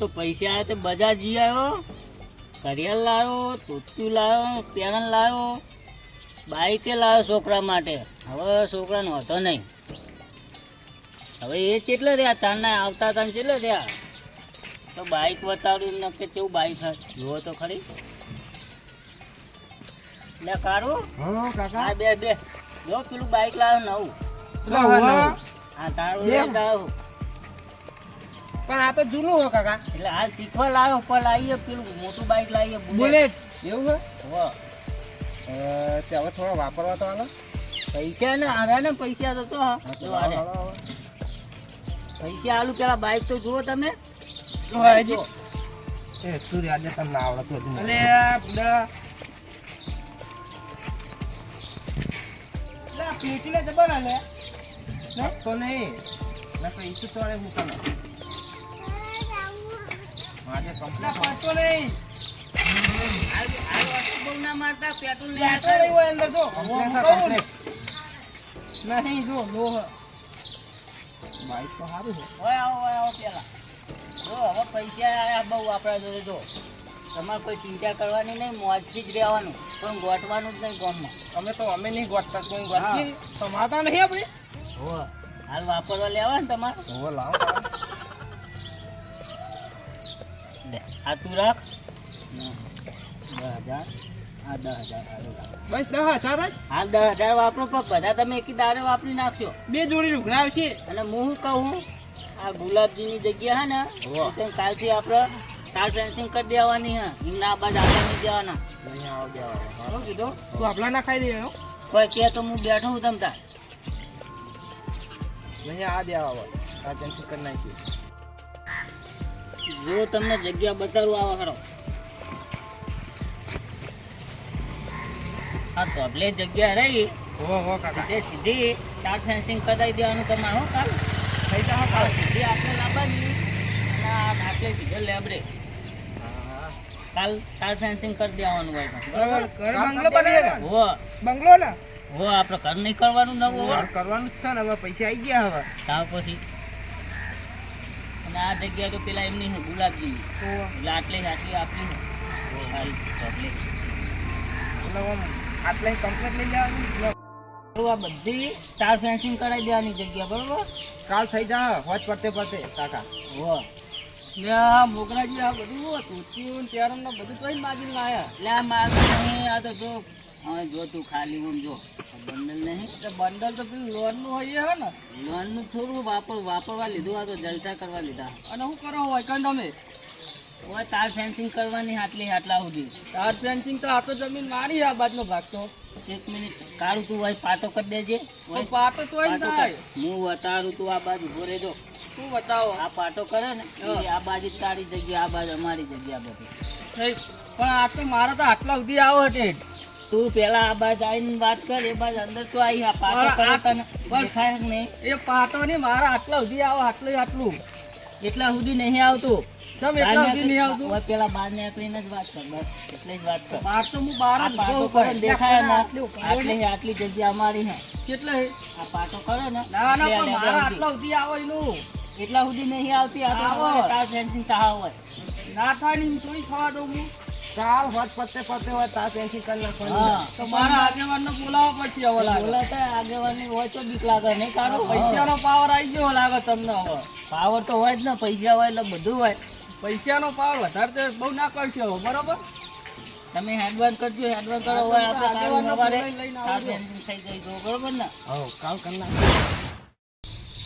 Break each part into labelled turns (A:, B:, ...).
A: તો પૈસા આવ્યા તો બજાર જઈ આવ્યો કરિયાલ લાવ્યો તોતું લાવ્યો પેરણ લાવ્યો બાઈકે લાવ્યો છોકરા માટે. હવે છોકરાનો હતો નહીં. હવે એ કેટલા રહ્યા? તારના આવતા હતા કેટલા રહ્યા? તો બાઈક બતાવ્યું ને કે કેવું બાઈક જુઓ તો ખરી. લે કાઢો.
B: હા કાકા.
A: આ બે બે. જો પેલું બાઈક લાવ્યો નવું. હા તારું
B: બે. પણ આ તો જૂનું હો કાકા.
A: એટલે હાલ શીખવા લાવ્યો પણ લાવીએ પેલું મોટું બાઈક લાવીએ
B: બુલેટ. એવું
A: હે.
B: તે હવે થોડો વાપરવા તો આલો
A: પૈસા ને આવ્યા ને પૈસા તો તો. પૈસા આલુ પેલા બાઈક તો જુઓ તમે. જો.
B: એ સૂર્ય આજે તમને આવડતું અલે બુડા પેટીને જબર આલે તો નહીં. ના તો ઈસુ તોડે હું તમે આજે પાછો નહીં. નહીં જો. બાઈક તો સારું છે.
A: આવો આવો પેલા. જો હવે પૈસા આયા બહુ આપણા જોડે જો. તમારે કોઈ ચિંતા કરવાની નહીં મોજથી જ રહેવાનું. પણ ગોઠવાનું જ નહીં ગામમાં.
B: અમે તો અમે નહીં ગોઠતા કોઈ ગોતી સમાતા નહીં. આપણે.
A: હો હાલ વાપરવા લેવા ને તમારે.
B: લાવો.
A: લે આ તું રાખ. દસ હજાર આ દસ હજાર
B: બસ દસ હજાર જ.
A: હાલ દસ હજાર વાપરો પણ બધા તમે એકી દાડે વાપરી નાખશો.
B: બે જોડી રૂગડા આવશે
A: અને હું શું કહું? આ ગુલાબજીની જગ્યા હે ને. કાલથી આપણે તાર ફેન્સિંગ કરી દેવાની હે. એમના બાદ આપણે નહીં જવાના.
B: અહીંયા આવો બે આવો હાલો કીધું તું આપલા ના ખાઈ દે
A: કોઈ કે તો હું બેઠો હું તમ તાર.
B: અહીંયા આ દેવા આવો આ કરી નાખી.
A: જો તમને જગ્યા બતાવું આવો ખરો આ તોબલે જગ્યા રહી
B: હો હો કાકા.
A: તે સીધી તાર ફેન્સિંગ કરાવી દેવાનું તમારે હો કાલ
B: થઈ જાઓ
A: આ સીધી આપણે લાવવાની. અને આ આટલે સીધો લેબડે કાલ તાર ફેન્સિંગ કરી દેવાનું હોય
B: બરાબર ઘર બંગલો બની ગયા
A: હો.
B: બંગલો ને?
A: હો આપણે ઘર નહીં કરવાનું નવું
B: કરવાનું જ છે ને હવે પૈસા આવી ગયા હવે.
A: તાવ પછી અને આ જગ્યા તો પેલા એમની ગુલાબજી એટલે આટલી આટલી આપી.
B: એટલે આમ આટલે કમ્પ્લીટ લઈ લેવાની?
A: આ બધી તાર ફેન્સિંગ કરાવી દેવાની જગ્યા બરોબર?
B: કાલ થઈ જા હોજ પડતે પડતે કાકા.
A: હો
B: ને આ મોગરાજી આ બધું તોતિયું ત્યારમ ને બધું કઈ માગીને લાયા.
A: એટલે આ માલ નહીં આ તો જો હા જો તું ખાલી હું જો. બંડલ નહીં?
B: બંડલ તો પેલું લોનનું હોય હે ને?
A: લોનનું થોડું વાપર વાપરવા લીધું આ તો જલસા કરવા લીધા.
B: અને હું કરો હોય કંઈ તમે?
A: હવે તાર ફેન્સિંગ કરવાની આટલી આટલા સુધી.
B: તાર ફેન્સિંગ તો આ તો જમીન મારી આ બાજનો ભાગ તો.
A: એક મિનિટ કાળું તું હોય પાટો કરી દેજે.
B: તો પાટો. થાય.
A: હું વતારું તું આ બાજુ ઊભો રહેજો.
B: શું બતાવો.
A: આ પાટો કરે ને આ બાજુ તારી જગ્યા આ બાજુ અમારી જગ્યા બધી.
B: પણ આ તો મારા તો આટલા સુધી આવો હટે
A: તું પેલા આ બાજુ આવીને વાત કર એ બાજુ અંદર તો આવી આ પાટો કરે તને
B: બસ.
A: નહીં.
B: એ પાટો નહીં મારા આટલા સુધી આવો આટલું આટલું.
A: એટલા સુધી નહીં આવતું.
B: સમ એટલા સુધી નહીં આવતું?
A: હવે પેલા બાર નીકળીને જ વાત કર બસ એટલે જ વાત કર.
B: બાર તો હું બાર જ
A: પાટો કરે દેખાય ને
B: આટલી
A: જગ્યા અમારી હે.
B: કેટલા
A: આ પાટો કરે ને
B: ના ના પણ મારા આટલા સુધી આવો એનું.
A: એટલા સુધી નહીં આવતી આ તો
B: આવો.
A: તાર ફેન્સિંગ સાહા હોય.
B: ના થાય ને તોય થોડી ખાવા દઉં હું કાલ હોત પત્તે પત્તે હોય તાર પેન્સિલ કરી
A: હા.
B: નાખવાની તો મારા આગેવાનને બોલાવવા પડશે હવે લાગે.
A: બોલાતા આગેવાની હોય તો બીક લાગે નહીં કાઢો
B: પૈસાનો પાવર આવી ગયો લાગે તમને હવે.
A: પાવર તો હોય જ ને પૈસા હોય એટલે બધું હોય.
B: પૈસાનો પાવર વધારે તો બહુ ના કરશે હવે બરોબર?
A: તમે હેડવાન કરજો હેડવાન કરો હોય આપણે કાલ
B: આગેવાનનો
A: સવારે
B: લઈને આવજો.
A: થઈ ગઈ બરોબર ને?
B: હવ કાલ કરી નાખ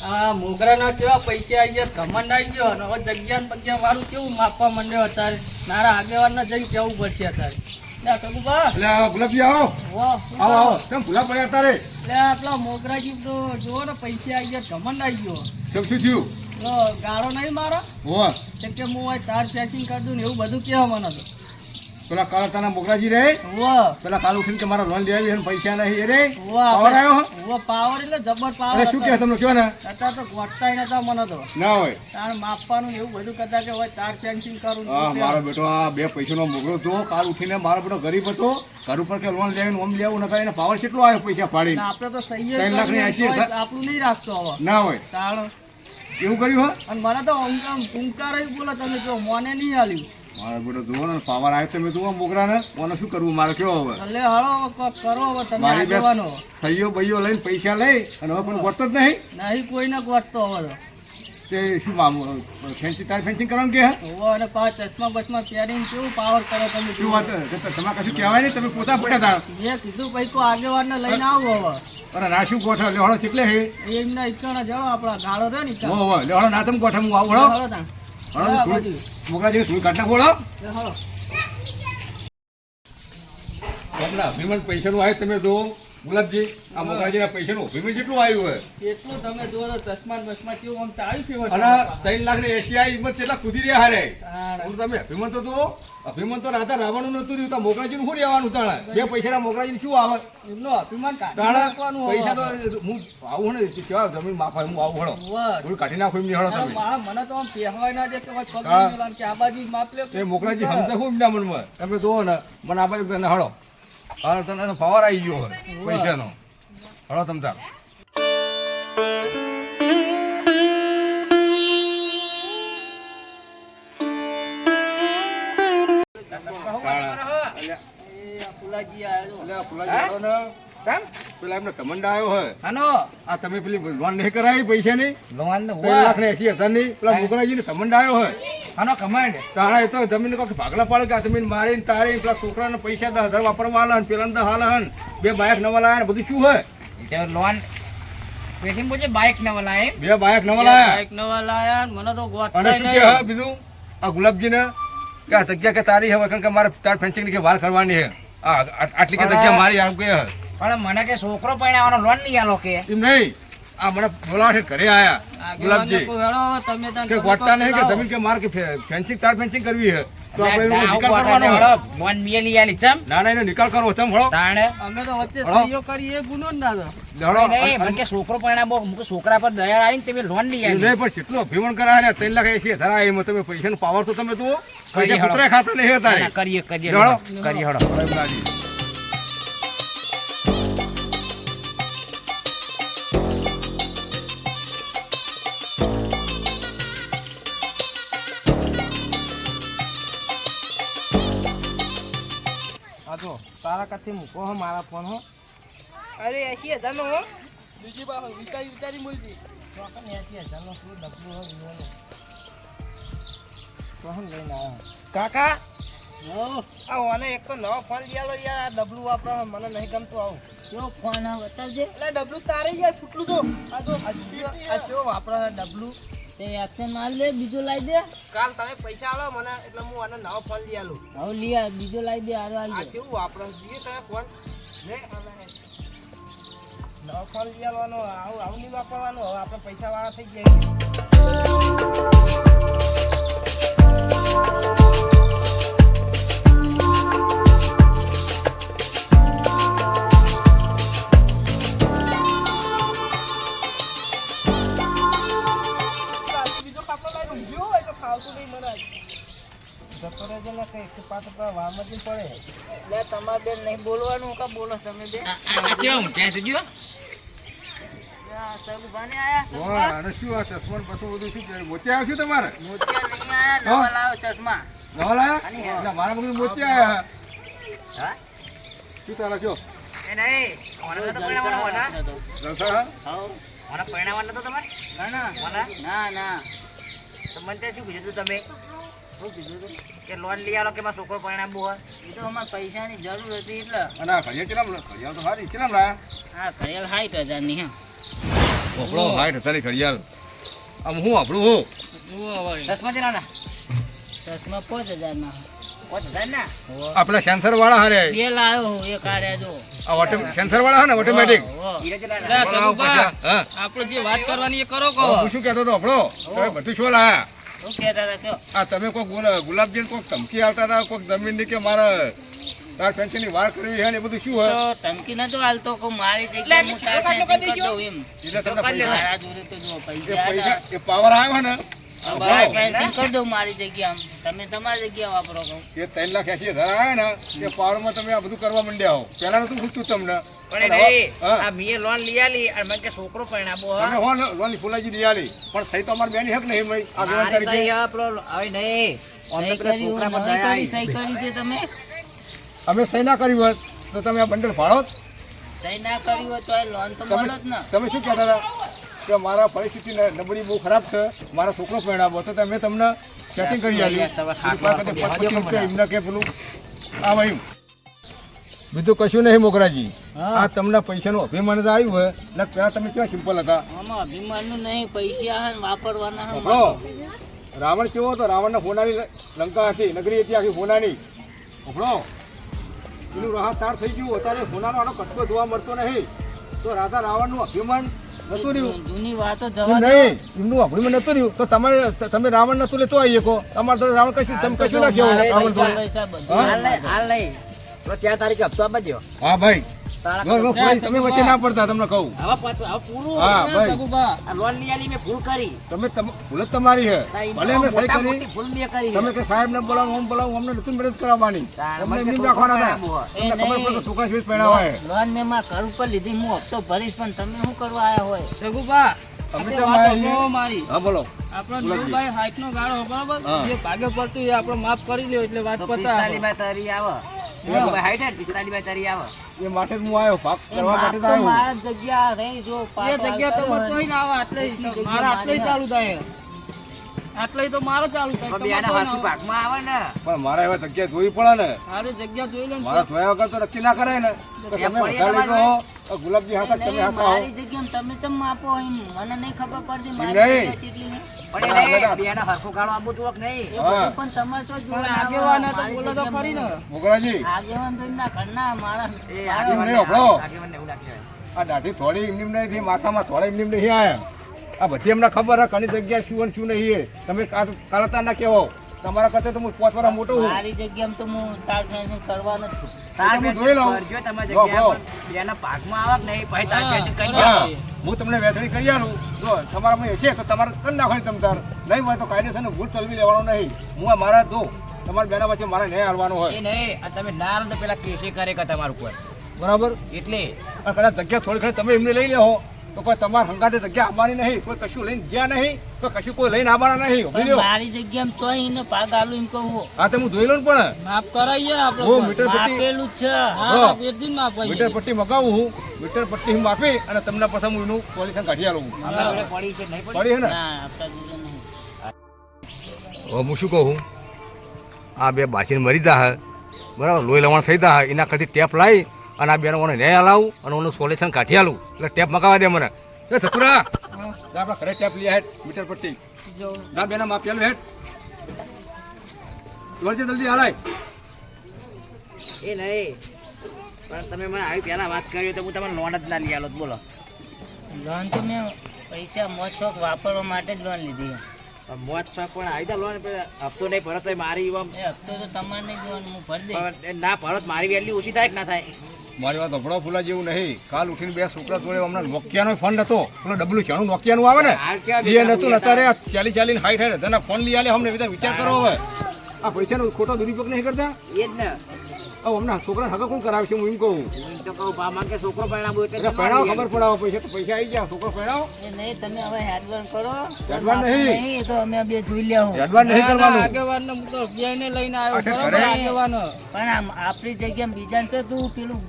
B: આ મોગરાના કેવા પૈસા આવી ગયા ઘમંડ આવી ગયો અને હવે જગ્યા ને બગ્યા વાળું કેવું માપવા માંડ્યો અત્યારે? મારા આગેવાનને જઈને કેવું પડશે અત્યારે? ગાળો નહીં મારો? કે હું તાર ચેકિંગ કરી દઉં ને એવું બધું કહેવા મને તો
C: પેલા કાળા તાના મોગરાજી રે? પેલા કાલ ઉઠીને કે મારા લોન લેવી પૈસા નહીં રે? પાવર આવ્યો હો?
B: પાવર એટલે જબર પાવર
C: શું કહે તમને કયો ને.
B: અત્યારે તો ગોઠતાય નતા મને તો.
C: ના હોય.
B: તાર માપવાનું એવું બધું કરતા કે હોય તાર ફેન્સિંગ કરું
C: હા મારો બેટો આ બે પૈસાનો મોગરો હતો. કાલ ઉઠીને મારો બેટો ગરીબ હતો. ઘર ઉપર કે લોન લેવીને ઓમ લેવું નતા એને પાવર કેટલો આવ્યો પૈસા પાડીને?
B: આપણે તો સહી
C: ત્રણ
B: કરીને
C: એંશી
B: આપણું નહીં રાખતો હવે.
C: ના હોય.
B: તાર
C: એવું કર્યું હો?
B: અને મને તો ટૂંકાર બોલો તમે જો મોને નહીં હાલ્યું.
C: મારે બેટો જુઓ ને પાવર આવ્યો તમે જુઓ મોગરાને. મને શું કરવું મારે કયો હવે?
B: એટલે હળો કોક કરો હવે તમે
C: મારી બે સહીઓ બહીઓ લઈને પૈસા લઈ અને હવે પણ ગોતતો જ નહીં?
B: નહીં કોઈને ગોઠતો હવે તો.
C: શું મામ ફેન્સી તાર ફેન્સિંગ કરવાનું કે હે?
B: અને પાંચ ચશ્મા બસમાં પહેરીને કેવું પાવર કરો તમે
C: શું વાત કશું કહેવાય નહીં તમે પોતા પડ્યા હતા
B: જે કીધું પછી તો આગેવાનને લઈને આવો હવે.
C: અરે ના ગોઠવ? ગોઠો લેવાડો ચેટલે હે?
B: એમના ઈચ્છાના જળો આપણા ગાળો રહ્યો ને
C: હો. હો લેવાડો ના તમે ગોઠો હું આવું હળો
B: હળો
C: નું આવે તમે જુઓ. ગુલાબજી આ મોગાજીના પૈસા નું અભિમાન જેટલું આવ્યું હોય.
B: એટલું તમે જુઓ તો ચશ્મા ને કેવું આમ ચાવી ફેવર
C: અને ત્રણ લાખ ને એશિયા હિંમત કેટલા કૂદી રહ્યા હારે. હું તમે અભિમાન તો જુઓ. અભિમાન તો રાતા રાવણનું નતું રહ્યું તો મોગરાજીનું શું રહેવાનું તાણે? બે પૈસાના મોગરાજીને શું આવે?
B: એમનો અભિમાન કાઢી
C: તાણે
B: નાખવાનું હવે.
C: પૈસા તો હું આવું ને કેવા જમીન માફા હું આવું હળો. થોડું કાઢી નાખું એમની હળો તમે.
B: મને તો આમ પહેવાય ના દે કે પગ
C: હા.
B: કે આ બાજુ માપ લે
C: એ મોગરાજી સમજે ખૂબ એમના મનમાં? તમે જુઓ ને મને આ બાજુ હળો હાલ તમને પાવર આવી ગયો પૈસાનો. હાલો તમ તાર
B: ફુલાજી આયો.
C: ફુલાજી હળો ને પેલા એમને કમંડ આવ્યો હોય.
B: હાનો?
C: આ તમે પેલી લોન નહીં કરાવી પૈસાની?
B: લોન ને
C: લાખ ને એસી હજારની પેલા મોગરાજી ને કમંડ આવ્યો હોય.
B: હાનો કમાન્ડ?
C: તાણા એ તો જમીન કોક ભાગલા પાડે કે જમીન મારીને તારી પેલા છોકરાને પૈસા દસ હજાર વાપરવા આલે પેલા દસ હાલ હન. બે બાઇક નવા લાયા ને બધું શું હોય?
D: લોન પેટીમ બોજે બાઇક નવા લાયા
C: બે બાઇક નવા લાયા?
B: બાઈક નવા લાયા મને તો
C: અને શું કે બીજું? આ ગુલાબજી ને કે આ જગ્યા કે તારી હવે કારણ કે મારે તાર ફેન્સિંગની કે વાર કરવાની છે આટલી કે જગ્યા મારી આમ કે હે.
D: પણ મને કે છોકરો પરણાવવાનો લોન નહીં આલો કે
C: એમ નહીં આ મને બોલાવે ઘરે આયા ગુલાબજી
B: તમે
C: કે ગોતતા નહીં કે. જમીન કે માર કે ફેન્સિંગ તાર ફેન્સિંગ કરવી છે તો આપણે
D: એટલે
C: એનો
D: આવું
C: નિકાલ કરવાનો
D: હળો,
C: છે.
D: આલી ચમ?
C: ના ના એનો નિકાલ કરવો છે હળો.
D: તાણે?
B: અમે તો વચ્ચે
C: હળો.
B: સહીઓ ગુનો ના તો.
D: નહીં, મને કે છોકરો પરણાવો મુકે છોકરા પર દયા આવીને તમે લોન લઈ
C: નહીં
D: આલી.
C: પણ કેટલું અભિમાન કરાય ને ત્રણ લાખ એસી હજાર આવે એમાં તમે પૈસાનો પાવર તો તમે જુઓ.
D: કરીએ
C: પૈસા ખાતા નહીં હતા
D: કરીએ કરીએ કરીએ હળો.
B: તારા મૂકો હો મારા ફોન હો. અરે એસી હજાર નો હો. બીજી બાર વિચારી વિચારી મૂલજી. એસી હજાર શું ડબલું હો વિવાનો? કોણ લઈને આવ્યો. કાકા! આ ઓને એક તો નવો ફોન લઈ લો યાર આ ડબલું વાપરો મને નહીં ગમતું આવું.
A: કેવો ફોન આવે બતાવજે
B: એટલે ડબલું તારે યાર ફૂટલું જો આ જો આ આ જો વાપરો ડબલું.
A: તે એક્શન માર લે બીજો લાવી દે.
B: કાલ તમે પૈસા આલો મને એટલે હું આને નવો ફોન લઈ આલું.
A: હવે લઈ આ બીજો લાવી દે આરો
B: આ કેવું વાપરો જોઈએ તમે ફોન લે નવો ફોન લઈ આલવાનો આવું આવું નહીં વાપરવાનું હવે આપણે પૈસા વાળા થઈ ગયા જતો રહેજો ને કઈ પાછો વારમાં જ પડે.
A: લે તમારે બેન નહીં બોલવાનું કા બોલો તમે બે?
C: વાહ, આને શું આ ચશ્મા ને. એટલે
A: ના ના.
D: ઓના
A: ના ના.
D: તો મને ત્યાં શું કીધું તમે?
A: શું કીધું તું
D: કે લોન લઈ આલો કે મારો છોકરો પરણાવવો હોય?
A: એ તો અમારે પૈસાની જરૂર હતી એટલે.
C: અને ઘડિયાળ કેટલામ લા- ઘડિયાળ તો સારી કેટલામ લાયા
A: હા ઘડિયાળ સાઠ હજારની હે.
C: આપણો હાઈટ હતાની ઘડિયાળ. આમ હું આપણું હું?
D: ચશ્મા જણાના
A: ચશ્મા પાંચ હજારના.
D: પાંચ હજાર ના
C: આપણા સેન્સર વાળા હારે.
A: બે લાવ્યો હું એક આર્યા જો.
C: આ ઓટો સેન્સર વાળા હા ને ઓટોમેટિક
D: હીરા
B: આપણે જે વાત કરવાની એ કરો
C: કહો. હું શું કહેતો હતો આપણો? બધું શું લાયા
A: શું કહેતા હતા કયો
C: આ તમે કોઈક ગુલા- ગુલાબજી કોઈક ધમકી આવતા હતા કોઈક જમીનની કે મારે તાર પેન્શનની વાર કરવી છે ને એ બધું શું હોય?
A: તો ધમકી નતો હાલતો કે મારી જગ્યાએ હું તાર
D: કાઢલો કરી
A: કરી દઉં એમ.
C: એટલે તમને
A: તો
C: પૈસા- એ
A: પૈસા
C: પૈસા એ પાવર આવ્યો ને.
A: પેન્સિલ કરી મારી જગ્યામાં તમે તમારી જગ્યા વાપરો કહું
C: એ ત્રણ લાખ એસી હજાર આવ્યા ને તે પાવરમાં તમે આ બધું કરવા માંડ્યા હો. પહેલા નતું પૂછતું તમને.
D: પણ
C: અને
D: એ
C: હવે-
D: નહીં
C: હા.
D: આ મીએ લોન લઈ આલી અને મને કે છોકરો પરણાવો
C: તમે હો લોન ફુલાજી ની આલી. પણ સહી તો અમારે બેની હક નહીં ભાઈ. આ વ્યવહાર
D: મારી સહી
C: તરીકે
D: હવે નહીં. અમને પેલા છોકરા પર દયા આવી.
A: સહી કરી છે તમે.
C: અમે સહી ના કરી હોત તો તમે આ બંડલ ફાળો.
A: સહી ના કરી હોત તો લોન તો
C: તમે શું કહેતા હતા? કે મારા પરિસ્થિતિ નબળી બહુ ખરાબ છે. મારા છોકરો પરણાવો તો તમે તમને સેટિંગ કરી રૂપિયા એમને કે પેલું. આ ભાઈ. બીજું કશું નહીં મોગરાજી. આ તમને પૈસાનું અભિમાન જ આવ્યું હોય. એટલે પેલા તમે કેવા સિમ્પલ હતા?
A: આમાં અભિમાનનું નહીં પૈસા વાપરવાના
C: રાવણ કેવો હતો? રાવણના ફોનાની લંકા હતી નગરી હતી આખી ફોનાની સાંભળો એનું રાહત તાર થઈ ગયું. અત્યારે ફોનાનો આનો કટકો જોવા મળતો નહીં. તો રાધા રાવણનું અભિમાન
A: જૂની વાતો જવા
C: નહીં એમનું અભિમાન નતું રહ્યું. તો તમારે તમે રાવણ નતું લેતો આવીએ કો તમારે તો રાવણ કશું તમે કશું ના કહેવું.
A: મારે
C: રાવણ?
D: હાલ નહીં હાલ નહીં. તો ચાર તારીખે હપ્તો આપવા દો
C: હા ભાઈ. તમે વચ્ચે ના પડતા તમને કહું.
D: હવે પાછું હવે પૂરું
C: હા ભાઈ.
D: લોન લઈ આલી મેં ભૂલ કરી.
C: તમે ભૂલ જ તમારી છે. ભલે અમે સહી કરી.
D: ભૂલ મેં કરી
C: તમે કે સાહેબ ને બોલાવો આમ બોલાવો અમને નથી મદદ કરાવવાની. અમને
D: મને
C: રાખવાના હતા. તમને ખબર પડે છોકરા શેઠ પહેણાવા છે.
A: લોન મેં મારા ઘર ઉપર લીધી હું હપ્તો ભરીશ પણ તમે શું કરવા આવ્યા હોય?
C: અમે તો મારી- હા બોલો.
B: આપણો. નીરુભાઈ ગાળો બરાબર. જે ભાગે પડતું એ આપણે માફ કરી લ્યો એટલે વાત
D: કરતા
B: પતા
D: તારી આવે.
C: એ માટે હું આવ્યો. ભાગ કરવા માટે
A: તો
C: આવ્યો.
A: જગ્યા રહી જો
B: એ જગ્યા તો. ના આવે આટલે મારા આટલે ચાલુ થાય. આટલે તો મારો ચાલુ થાય.
D: પણ બેના હાથું ભાગમાં આવે ને.
C: પણ મારા એવા જગ્યા જોઈ પડે ને.
B: આવે. જગ્યા જોઈ લે
C: મારા જોયા વગર તો નક્કી ના કરાય ને. તમે હો, તો ગુલાબજી હાથા તમે હાથા
A: મારી જગ્યા તમે તમ આપો એમ. મને નહીં ખબર પડતી મારી કેટલી
D: એ નહીં, બેના હરખું ગાળો તો જોક નહીં.
A: બધું પણ તમારે તો જો
B: આગેવાન તો બોલો તો ખરી ને.
C: મોગરાજી.
A: આગેવાન તો ના ઘરના મારા
D: એ
A: આગેવાન
D: ને
C: નહીં, આગેવાન
D: ને એવું
C: આ દાઢી થોડી એમની એમ નહીં થી માથામાં થોડી એમની એમ નહીં આયા આ બધી એમને ખબર હે કની જગ્યા શું અને શું નહીં એ. તમે કાળતા ના કહેવો તમારા કરતા તો હું પાંચ વાર મોટો છું.
A: મારી જગ્યામાં તો હું તાર ફેન્સિંગ કરવાનો છું
D: તાર બેન
C: જોઈ લઉં.
D: જો તમારી જગ્યા બેના ભાગમાં આવે કે નહીં ભાઈ તાર ફેન્સિંગ કરી
C: હું. તમને વેચણી કરી આલું. જો તમારામાં હશે તો તમારે કરી નાખવાની તમ તાર. નહીં હોય તો કાયદેસર ભૂલ ચલવી લેવાનો નહીં. હું મારા દો. તમારા બેના વચ્ચે મારે નહીં હાલવાનો હોય.
D: નહીં આ તમે ના આલો તો પેલા કેસે કરે કે તમારું કોઈ
C: બરાબર?
D: એટલે.
C: કદાચ જગ્યા થોડી ઘણી તમે એમને લઈ લેવો તો કોઈ તમારે હંગાતે જગ્યા અમારી નહીં કોઈ કશું લઈને ગયા નહીં તો કશું કોઈ લઈને આવવાના નહીં
A: મારી જગ્યામાં ચોય એને પાક આલું એમ કહું હું.
C: હા તો હું જોઈ લઉં પણ.
B: માફ કરાવીએ આપણે
C: હું મીટર પટ્ટી
A: આપેલું જ છે.
B: હા.
C: હા,
B: માફ
C: મીટર પટ્ટી મગાવું હું. મીટર પટ્ટી હું આપી અને તમને પછી હું એનું પોલ્યુશન કાઢી આલું.
D: પડી છે નહીં પડી?
C: હે ને?
A: ના
C: હું શું કહું? આ બે બાસીને મરી જા હે બરાબર લોહી લવણ થઈ જા હે એના કરતી ટેપ લાવી અને આ બેનો મને ન્યાય હલાવું અને ઓનું સોલ્યુશન કાઢી આલું. એટલે ટેપ મગાવા દે મને. એ થતુરા આપણા ઘરે ટેપ લઈ હેઠ મીટર પટ્ટી. ના બેના માં પેલું હેઠ દોડજે જલ્દી હલાય.
D: એ નહીં. પણ તમે મને આવી પહેલા વાત કરી તો હું તમને લોન જ ના લઈ આલો. બોલો.
A: લોન તો મેં પૈસા મોજ શોખ વાપરવા માટે જ લોન લીધી.
D: મોજ શોખ પણ આવી જા લોન હપ્તો નહીં ભરત મારી એવા
A: એ હપ્તો તો તમારે નહીં જોવાનું હું ભરી દઈશ.
D: એ ના ભરત મારી વેલ્યુ ઓછી થાય કે ના થાય?
C: મારી વાત અભડો ફૂલા જેવું નહીં. કાલ ઉઠીને બે છોકરા જોડે હમણાં નોકિયાનો ફોન હતો. પેલો ડબલું છાણું નોકિયાનું આવે ને? એ નતું અત્યારે ચાલી ચાલીને હાઈ થાય તેના ફોન લઈ આલે અમને વિચાર કરો હવે. આ પૈસાનો ખોટો દુરુપયોગ નહીં કરતા?
D: એ જ ને.
C: હમણાં છોકરા હગા કોણ કરાવે છે હું એમ કહું.
D: તો કહું બા માંગે છોકરો પરણાવો એટલે
C: એટલે ખબર પડાવો પૈસા તો પૈસા આવી ગયા છોકરો પહેણાવો
A: એ નહીં તમે હવે હેડવાન કરો.
C: હેડવાન નહીં.
A: તો અમે બે જોઈ લેવું
C: એડવાન્સ નહીં
B: ના, ના,
C: કરવાનું.
B: આગેવાનને હું તો બેયને લઈને આવ્યો બરાબર આગેવાન
A: પણ આમ આપણી જગ્યામાં બીજાને કે તું પેલું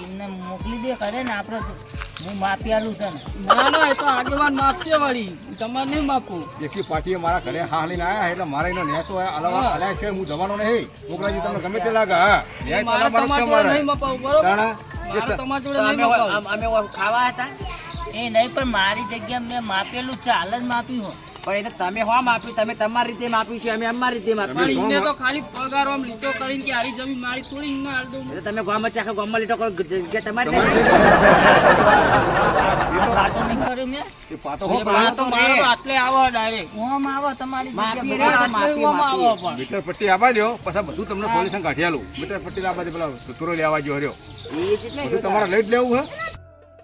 A: એમને મોકલી દે કરે ને આપણે હું માપી આલું છે ને.
B: ના ના એ તો આગેવાન વળી તમારે નહીં માપવું
C: એકી પાર્ટીએ મારા ઘરે હા લઈને આવ્યા એટલે મારે એનો નેતો અલાવા
B: હા.
C: છે હું જવાનો નહીં. તમને ગમે તે લાગે હા. ન્યાય
B: તમારા બરોબર?
C: એ
B: તમારા જોડે નહીં
D: અમે અમે ખાવા હતા?
A: એ નહીં પણ મારી જગ્યા મેં માપેલું છે હાલ જ માપ્યું હોય.
D: પણ એ તો તમે હોમ આપ્યું તમે તમારી રીતે આપ્યું છે અમે અમારી રીતે માપ્યું
B: પણ
C: ઇને
B: તો ખાલી પગાર આમ લીટો કરીને કે હારી જમીન મારી થોડી ઇને હાલ દઉં.
D: એટલે તમે ગામમાં ચાખો ગામમાં લીટો કરો કે તમારી
C: તમારે
A: પાટો નહીં કર્યો મેં.
C: એ પાતો
B: એ
C: હું
B: મારે
C: કરાવું?
B: તો મારે તો આટલે આવો ડાયરેક્ટ
A: ઓમ આવો તમારી
D: માપી રે.
A: બરાબર.
D: માપી,
B: આવો પણ.
C: મીટર પટ્ટી આવવા દો પછી બધું તમને સોલ્યુશન કાઢી આલું. મીટર પટ્ટી લાવવા દે પેલા સુતરો લેવા જો હર્યો.
D: એ જ
C: તમારે લઈ જ લેવું હે.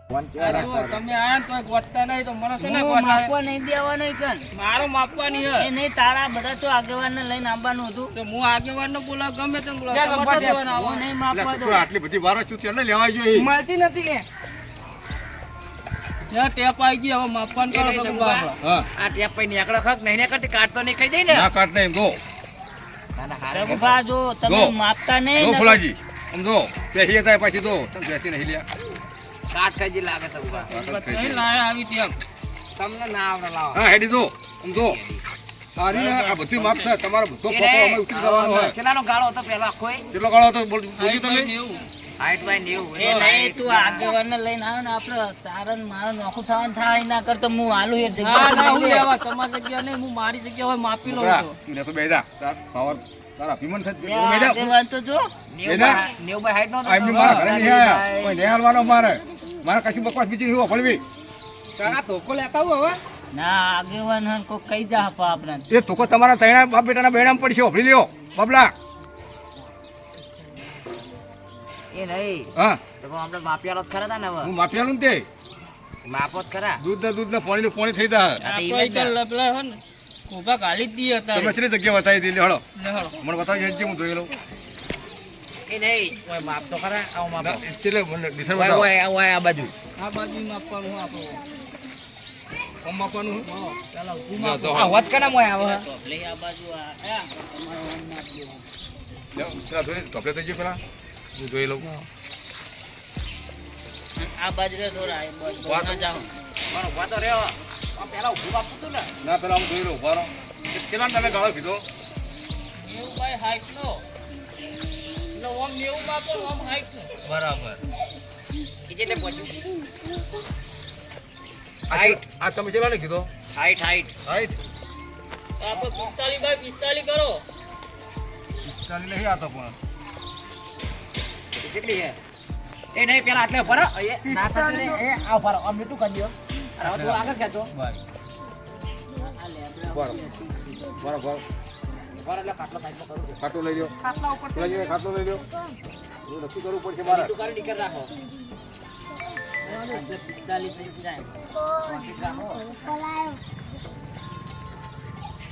B: તમે આયા નહીં તો મને છે ને
A: હું
B: ગોઠાય.
A: માપવા નહીં દેવાનો કન
B: મારો માપવાની હે
A: નહીં તારા બધા તો આગેવાનને લઈને આવવાનું હતું.
B: તો હું આગેવાનનો બોલાવ ગમે તેમ બોલાવ.
D: ક્યાં
B: તમારે
D: ગંભા
B: દેવાના
A: હું
B: આવો.
A: નહીં માપવા
C: તું આટલી બધી વારો છું ત્યારે લેવા જોઈએ.
B: મળતી નથી કે જ્યાં ટેપ આવી ગઈ હવે માપવાનું કરો
D: આ ટેપ પઈ નીકળો ખક નહીં ને કરતી કાઢતો નહીં ખાઈ જાય ને
C: ના કાટ નહીં ગો
A: રઘુભા જો તમે માપતા નહીં ને
C: ફુલાજી. આમ જો પેસી પછી તો તમે નહીં લ્યા.
D: કાટ લાગે સગુબા.
B: નહીં લાયા આવી ટેપ
D: તમને ના આવડે લાવો.
C: હા હેડી જો જો. આ આ બધું માપ છે તમારો બધો ફોટો અમે ઉતરી જવાનો હોય.
D: છેલ્લાનો ગાળો હતો પેલા કોઈ.
C: કેટલો ગાળો હતો બોલ- તમે?
D: હાઈટ બાય નેવું.
A: એ નહીં તું આગેવાનને લઈને આવ્યો ને આપણે તારા ને નોખું થવાનું થાય એના કરતા હું આલુ એ
B: ના ના હું લેવા તમારી જગ્યા નહીં હું મારી જગ્યા હોય માપી લઉં છું.
C: તું લેતો બેસી તાર પાવર તારા અભિમાન છે તું
A: લે,
C: બેસી જા.
A: આગેવાન તો જો.
D: નેવું બાય હાઈટ નો હતો
C: મારા ઘરે નહીં આયા. કોઈ નહીં મારે. મારે કશું બકવાસ બીજી નહીં પડવી
B: કાકા ધોકો લેતા આવું હવે.
A: ના આગેવાન હન કોઈ કઈ જા હપા આપણે
C: એ તો તમારા તૈણા બાપ બેટાના બેડામાં પડશે ઓભળી લ્યો. બબલા.
D: એ નહીં.
C: હા.
D: તો પણ આપણે માપિયાલો ખરા તા ને હવે?
C: હું માફિયા આલું ને તે.
D: માપો જ ખરા.
C: દૂધ ને દૂધ ને પાણી પાણી થઈ જાય.
D: આ તો
B: આપણે
D: ઈ જ ને.
B: કોબા ગાલી જ હતા
C: તમે
B: અત્યારે
C: જગ્યા બતાવી દીધી હળો.
B: હળો.
C: મને બતાવી હું જોઈ લઉં?
D: એ નહીં ઓય માપ તો ખરા આવો માપો
C: છેલ્લે મને દિશા
D: ઓય
C: બતાવો
D: ઓય ઓય આ બાજુ.
B: આ બાજુ માપવાનું હોય આપણું.
C: આમ માપવાનું
B: હા, પેલા ઊભું
C: લ્યો,
B: માપો.
D: આ વચ કના મોય આવે
A: ટોપલી આ બાજુ આ તમારો દેવો.
C: થઈ ગયું પેલા. હું જોઈ લઉં.
A: આ બાજુ રે થોડા એ બાજુ
C: વાત-
A: ના
D: મારો ઊભા તો આ પેલા ઊભું બાપુ તું ને.
C: ના પેલા હું જોઈ લઉં ઊભા રહો. કેટલા તમે ગાળો કીધો
B: એવું ભાઈ હાઈટ નો એટલે ઓમ નેવું માપો ઓમ હાઈટ
C: બરાબર.
D: એ પહોંચ્યું.
C: હાઈટ આ તમે કેટલા કીધો?
D: હાઈટ હાઈટ
C: હાઈટ
B: આપણે પિસ્તાલીસ બાય પિસ્તાલીસ કરો.
C: ચાલી નહીં આતો પણ.
D: એ કેટલી છે? એ નહીં પેલા આટલે ભરો એ ના ને એ આવ ભરો આમ મીઠું કરી દો અરે હવે તું આગળ ખેંચો
C: બરાબર.
A: આ
C: બરાબર.
D: ખાટલો સાઈડમાં કરું છું.
C: ખાટલો લઈ લો
B: ખાટલા ઉપર
C: ખાટલો લઈ લો એવું નક્કી કરવું પડશે મારે.
D: નીકળ રાખો.
A: આજે પિસ્તાલીસ થઈ જાય.
D: નીકળ રાખો.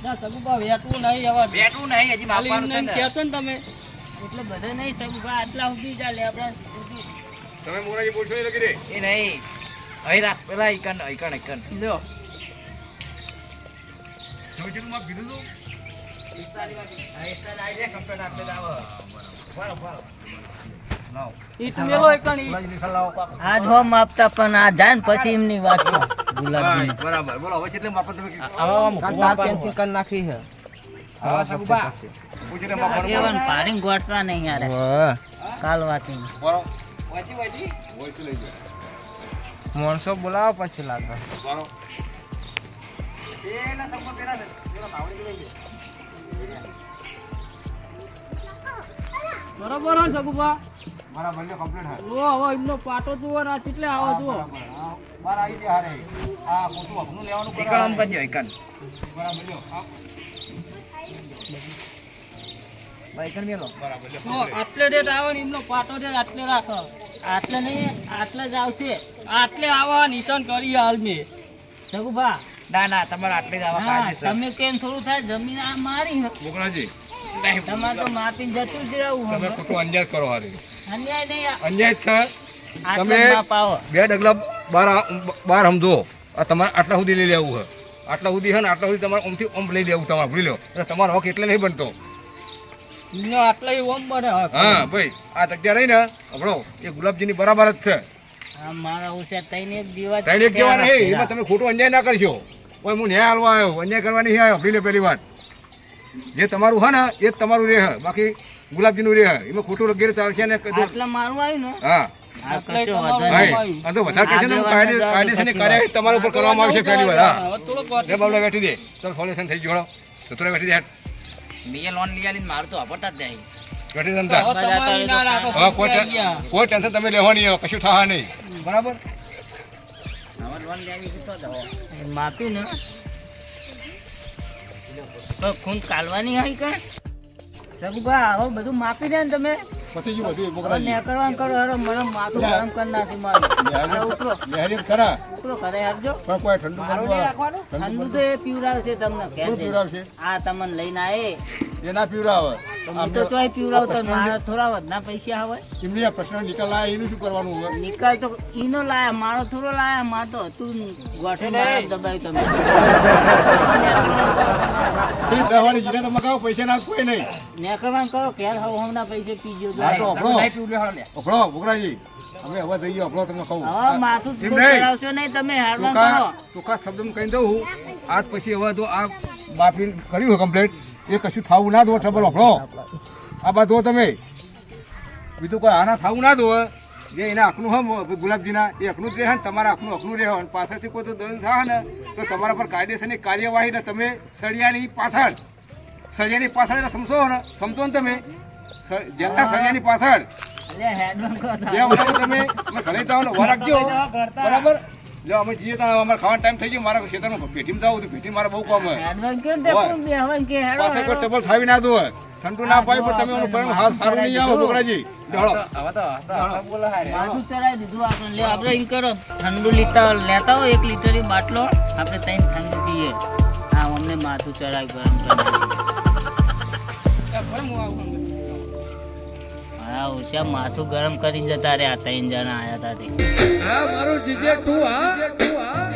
B: ના સગુબા વેટવું નહીં હવે.
D: બેઠું નહીં હજી માપવાનું છે
B: કહેશો ને તમે.
A: એટલે બધે નહીં થયું આટલા સુધી ચાલે આપણે
C: તમે મોરાજી બોલશો નહીં લગી રે
D: એ નહીં. અહીં રાખ પેલા ઈકન ઈકન ઈકન
B: લ્યો.
C: કીધું હતું
A: ગોઠવા નહીં યાર. કાલ વાતી
B: માણસો બોલાવો પછી લાગે.
D: પેલા સગમાં પેલા પેલા લઈ
B: બરોબર
C: મારા બંને કમ્પ્લીટ હા.
B: લો હવે એમનો પાટો જુઓ ના આ કેટલે આવો જુઓ.
C: બાર આવી ગયા હારે. આ મોટું અપનું લેવાનું
D: ઈકન આમ કરજો એકન
C: બરાબર લ્યો.
D: બાઈકન મેલો
C: બરાબર લ્યો
B: આટલે ડેટ આવે ને એમનો પાટો ડેટ આટલે રાખો.
A: આટલે નહીં આટલે જ આવશે.
B: આટલે આવા નિશાન કરી હાલ મેં.
A: સગુભા
D: ના ના તમારે આટલે જ આવા
A: હા તમે કેમ થોડું થાય જમીન આ મારી હે. તમારે તો માપીને જતું જ રહેવું
C: તમે
A: હવે.
C: ખોટું કરો હારે.
A: અન્યાય નહીં આ-
C: છે તમે
A: માપ
C: બે ડગલા બાર બાર સમજો આ તમારે આટલા સુધી લઈ લેવું છે આટલા સુધી ને આટલા સુધી તમારે ઓમથી ઓમ લઈ લેવું તમારે. ભૂલી લો એટલે તમારો હક એટલે નહીં બનતો.
B: આટલા આટલે ઓમ બને.
C: હા ભાઈ આ જગ્યા રહી ને હમણો એ ગુલાબજીની બરાબર જ છે.
A: મારા ઉછે તઈને એક દિવસ
C: ત્રણ એક જેવા નહીં એમાં તમે ખોટું અન્યાય ના કરશો. ઓય હું ન્યાય હાલવા આવ્યો. અન્યાય કરવા નહીં આવ્યો ભૂલી પહેલી વાત. જે તમારું છે ને એ જ તમારું રહે. બાકી ગુલાબજીનું રહે. એમાં ખોટું વગેરે ચાલશે ને
A: આટલા મારું આવ્યું ને?
C: હા.
B: તમારું
C: હા તો હું ઉપર કરવામાં આવશે પહેલી વાર હા. બેઠી દે. ચાલ સોલ્યુશન થઈ ગયો સતુરા બેઠી દે
D: મેં લોન લઈ આલીને મારું તો અપરતા જ નહીં.
C: બેઠી જનતા
B: હવે તમારી ના રાખો
C: હા કોઈ ટેન્શન તમે લેવાની નહીં કશું થવા નહીં. બરાબર?
A: ને. ખૂન કાલવાની હોય કે? બધું માપી દે ને તમે.
C: પછી બધું
A: નેકળવાનું કરો હરો મને માથું ગરમ કરી નાખ્યું મારું. હવે
C: લહેરી ખરા. પણ કોઈ ઠંડુ
A: તો એ પીવડાવશે તમને.
C: પીવરાવશે.
A: આ તમને લઈને આવે
C: એ ના પીવડાવે.
A: તો હું તો ચોય પીવડાવતો મારા થોડા વધના પૈસા આવે.
C: એમની આ પ્રશ્ન નિકાલ લાયા એનું શું કરવાનું હવે?
A: નિકાલ તો ઈનો લાયા મારો થોડો લાયા માર તો હતું ગોઠે દબાઈ તમે.
C: જીને તો મગાવો પૈસા ના કોઈ નહીં.
A: નેકળવાનું કરો ઘેર હવે હમણાં પૈસે તો.
C: હા તો અમે હવે જઈએ અભળો તમને કહું.
A: હવે માથું. ચડાવશો નહીં તમે હેડવાન
C: ટૂંકા
A: કરો.
C: ટૂંકા શબ્દમાં કહી દઉં આજ પછી હવે જો આ માફી કર્યું કમ્પ્લેટ એ કશું થવું ના દો ટ્રબલ આપણો આ દો તમે. બીજું કોઈ આના થવું ના દો જે એના આખનું હમ ગુલાબજીના એ હકનું જ રહે ને તમારા હકનું હકનું રહે અને પાછળથી કોઈ તો દંડ થાય ને તો તમારા પર કાયદેસરની કાર્યવાહી ને તમે સળિયાની પાછળ સળિયાની પાછળ સમજો ને સમજો ને તમે. જેલના સળિયાની પાછળ. જે તમે ઘરે જાઓ રાખજો. બરાબર? જો અમે જઈએ તો અમારે ખાવાનો ટાઈમ થઈ ગયો મારા ખેતરમાં ભેટીમાં જાવ તો ભેટી મારે બહુ કામ હોય. કોઈ ટેબલ ફાવી ના દો ઠંડુ ના પાય પણ તમે એનું પરિણામ હાથ સારું નહીં આવો બોકરાજી ચલો
D: હવે તો હવે તો બોલો હારે.
A: માથું ચડાવી દીધું આપણે. લે આપણે એમ કરો. ઠંડુ લીટર લેતા હોય એક લીટર બાટલો. આપણે ત્રણ ઠંડુ પીએ હા અમને માથું ચડાવી ગરમ કરી હા ઓછા માથું ગરમ કરી જતા રહ્યા ત્રણ જણા આયા હતા
B: મારું જીજે તું હા.